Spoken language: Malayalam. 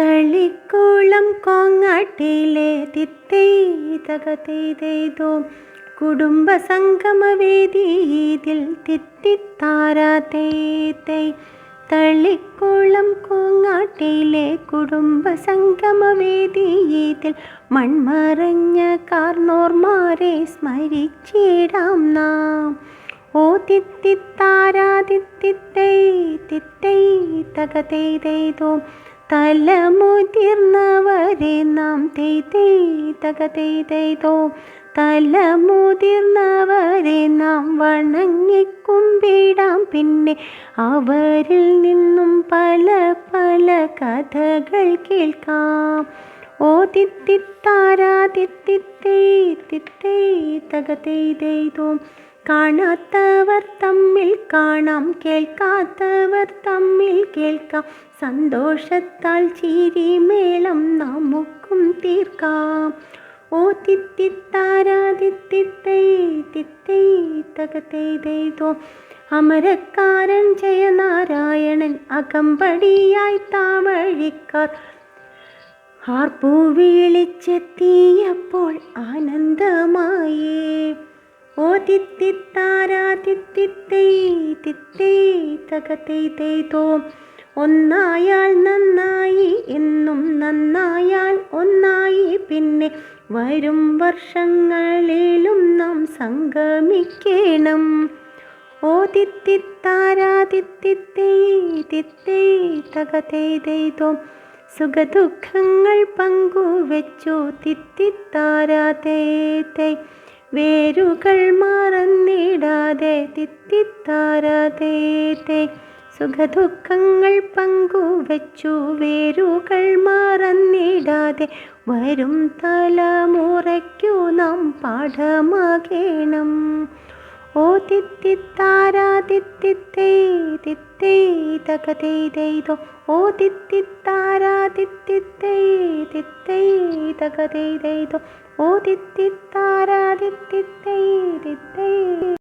തളിക്കുളം കോങ്ങാട്ടിലെ തിത്തൈ തകതെയ്തോ കുടുംബ സംഗമവേദിയിൽ തിത്തിത്താരാതേ തളിക്കുളം കോങ്ങാട്ടിലെ കുടുംബ സംഗമവേദിയിൽ മൺമറഞ്ഞ കാർന്നോർമാരെ സ്മരിച്ചിടാം നാം. ഓ തിത്തിത്താരാതിത്തിത്തൈ തിത്തൈ തകതെയ്തോ തലമുതിർന്നവരെ നാം തെയ്തേ തോ തലമുതിർന്നവരെ നാം വണങ്ങിക്കുമ്പിടാം പിന്നെ അവരിൽ നിന്നും പല പല കഥകൾ കേൾക്കാം. ഓ തിത്തിത്താരാ തിത്തിത്തേ തിത്തേ തകതെയ്തോ കാണാത്തവർ തമ്മിൽ കാണാം കേൾക്കാത്തവർ തമ്മിൽ കേൾക്കാം. സന്തോഷത്താൽ ചിരിമേളം നമുക്കും തീർക്കാം. ഓ തിത്തിത്താരാതിത്തിത്തൈ തിത്തൈ തകതെയ്തോ അമരക്കാരൻ ജയനാരായണൻ അകമ്പടിയായി താവഴിക്കാർ. ആർപ്പു വിളിച്ചെത്തിയപ്പോൾ ആനന്ദമായേ ഓ തിത്തിത്താരാ തിത്തിത്തൈ തിത്തൈ ഒന്നായാൽ നന്നായി എന്നും നന്നായാൽ ഒന്നായി പിന്നെ വരും വർഷങ്ങളിലും നാം സംഗമിക്കണം. ഓ തിത്തിത്താരാ തിത്തിത്തൈ തിത്തൈ സുഖദുഃഖങ്ങൾ പങ്കുവെച്ചു തിത്തിത്താരാതേ വേരുകൾ മറന്നിടാതെ തിത്തിത്താരാതേ സുഖദുഃഖങ്ങൾ പങ്കുവെച്ചു വേരുകൾ മറന്നിടാതെ വരും തലമുറയ്ക്കു നാം പാഠമാകണം. ഓ തിത്തിത്താരാതിത്തിത്തേ തിത്തേ തകതെയ്തോ ഓ തിത്തിത്താരാതിത്തിത്തേ തിത്തേ തകതെയ്തോ ഓ തിത്തിത്താരാതിത്തിത്തേ തിത്തേ